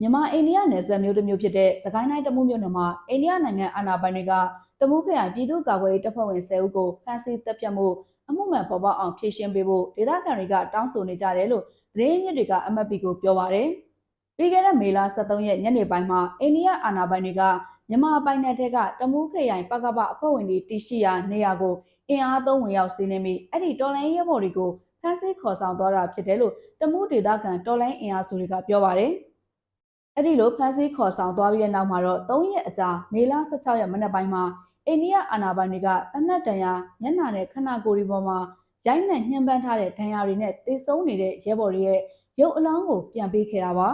မြန်မာအိန္ဒိယနယ်စပ်မြို့တစ်မြို့ဖြစ်တဲ့စကိုင်းတိုင်းတမူးမြို့နယ်မှာအိန္ဒိယနိုင်ငံအာဏာပိုင်တွေကတမူးခရိုင်ပြည်သူ့ကာကွယ်ရေးတပ်ဖွဲ့ဝင်10ဦးကိုဖမ်းဆီးတပ်ဖြတ်မှုအမှုမှန်ပေါ်ပေါက်အောင်ဖြေရှင်းပေးဖို့ဒေသခံတွေကတောင်းဆိုနေကြတယ်လို့သတင်းရင်းမြစ်တွေကအမတ်ပီကိုပြောပါရယ်ပြီးခဲ့တဲ့မေလ23ရက်ညနေပိုင်းမှာအိန္ဒိယအာဏာပိုင်တွေကမြန်မာပိုင်နယ်ထဲကတမူးခရိုင်ပကပအဖွဲ့ဝင်တွေတည်ရှိရာနေရာကိုအင်အားသုံးဝင်ရောက်စီးနင်းပြီးအဲ့ဒီတော်လိုင်းရဲဘော်တွေကိုဖမ်းဆီးခေါ်ဆောင်သွားတာဖြစ်တယ်လို့တမူးဒေသခံတော်လိုင်းအင်အားစုတွေကပြောပါရယ် အဲ့ဒီလိုဖမ်းဆီးခေါ်ဆောင်သွားပြီးတဲ့နောက်မှာတော့3ရက်အကြာမေလ16ရက်မနက်ပိုင်းမှာအိန္ဒိယအာဏာပိုင်တွေကတနက်တန်ရာမျက်နှာနဲ့ခနာကိုယ်ဒီပေါ်မှာရိုက်နှက်ညှဉ်းပန်းထားတဲ့ဒဏ်ရာတွေနဲ့တေဆုံးနေတဲ့ရဲဘော်တွေရဲ့ရုပ်အလောင်းကိုပြန်ပေးခဲ့တာပါ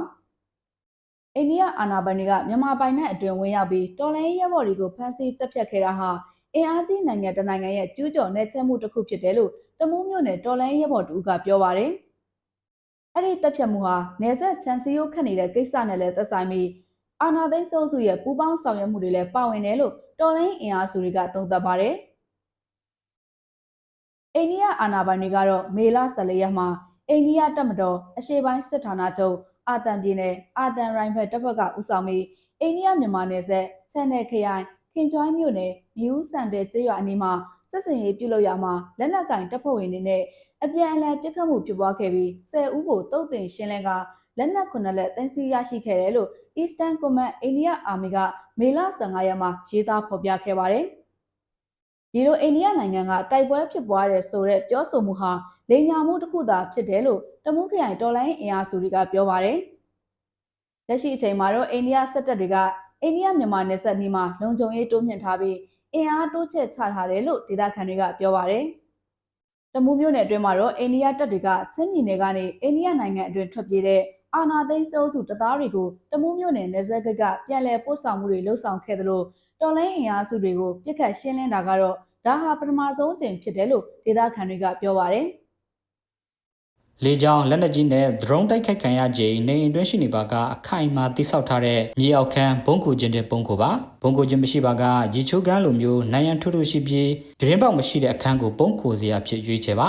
အိန္ဒိယအာဏာပိုင်တွေကမြန်မာပိုင်နယ်အတွင်းဝင်ရောက်ပြီးတော်လိုင်းရဲဘော်တွေကိုဖမ်းဆီးတပ်ဖြတ်ခဲ့တာဟာအင်အားကြီးနိုင်ငံတစ်နိုင်ငံရဲ့ကျူးကျော်နေချက်မှုတစ်ခုဖြစ်တယ်လို့တမူးမြို့နယ်တော်လိုင်းရဲဘော်တူကပြောပါတယ် အဲ့ဒီတပ်ဖြတ်မှုဟာနေဆက်ချန်စီယိုခတ်နေတဲ့ကိစ္စနဲ့လည်းသက်ဆိုင်ပြီးအာနာသိန်းစိုးစုရဲ့ပူးပေါင်းဆောင်ရွက်မှုတွေလည်းပါဝင်တယ်လို့တော်လိုင်းအင်အားစုတွေကသုံးသပ်ပါတယ်။အိန္ဒိယအာဏာပိုင်တွေကတော့မေလ14ရက်မှာအိန္ဒိယတပ်မတော်အရှေ့ပိုင်းစစ်ဌာနချုပ်အာတန်ပြည်နယ်အာတန်ရိုင်ဖက်တပ်ဖွဲ့ကဦးဆောင်ပြီးအိန္ဒိယမြန်မာနယ်စပ်ဆန်နယ်ခရိုင်ခင်ကျွိုင်းမြို့နယ်မြူးစံတဲ့ကျေးရွာအနီးမှာ စစ်စင်ရေးပြုလုပ်ရမှာလက်နက်ကင်တပ်ဖွဲ့ဝင်တွေနဲ့အပြန်အလှန်ပြစ်ခတ်မှုဖြစ်ပွားခဲ့ပြီး10ဦးကိုတုတ်တင်ရှင်းလင်းကလက်နက်ခုနှစ်လက်တင်စီရရှိခဲ့တယ်လို့ Eastern Command India Army ကမေလ15ရက်မှာရေးသားဖော်ပြခဲ့ပါတယ်။ဒီလိုအိန္ဒိယနိုင်ငံကတိုက်ပွဲဖြစ်ပွားတဲ့ဆိုတဲ့ပြောဆိုမှုဟာလိန်ညာမှုတစ်ခုသာဖြစ်တယ်လို့တမူးခရိုင်တော်လိုင်းအင်အားစုတွေကပြောပါတယ်။လက်ရှိအချိန်မှာတော့အိန္ဒိယစစ်တပ်တွေကအိန္ဒိယမြန်မာနယ်စပ်နီးမှာလုံခြုံရေးတိုးမြှင့်ထားပြီး အင်အားတိုးချဲ့ချထားတယ်လို့ဒေသခံတွေကပြောပါတယ်။တမူးမြို့နယ်အတွင်းမှာတော့အိန္ဒိယတပ်တွေကချင်းပြည်နယ်ကနေအိန္ဒိယနိုင်ငံအတွင်းထွက်ပြေးတဲ့အာနာသိန်းစိုးစုတပ်သားတွေကိုတမူးမြို့နယ်နယ်စပ်ဂိတ်ကပြန်လည်ပို့ဆောင်မှုတွေလှုပ်ဆောင်ခဲ့သလိုတော်လိုင်းအင်အားစုတွေကိုပြစ်ခတ်ရှင်းလင်းတာကတော့ဒါဟာပထမဆုံးချိန်ဖြစ်တယ်လို့ဒေသခံတွေကပြောပါတယ် လေကြောင်းလက်နက်ကြီးနဲ့ drone တိုက်ခိုက်ခံရချိန်နေအိမ်တွင်းရှိနေပါကအခိုင်အမာတိစောက်ထားတဲ့မြေအောက်ခန်းဘုံကူခြင်းတဲ့ဘုံကူပါဘုံကူခြင်းမရှိပါကရီချိုးကန်းလိုမျိုးနိုင်ရန်ထွတ်ထွတ်ရှိပြီးပြင်းပေါက်မရှိတဲ့အခန်းကိုဘုံကူစရာဖြစ်ရွေးချယ်ပါ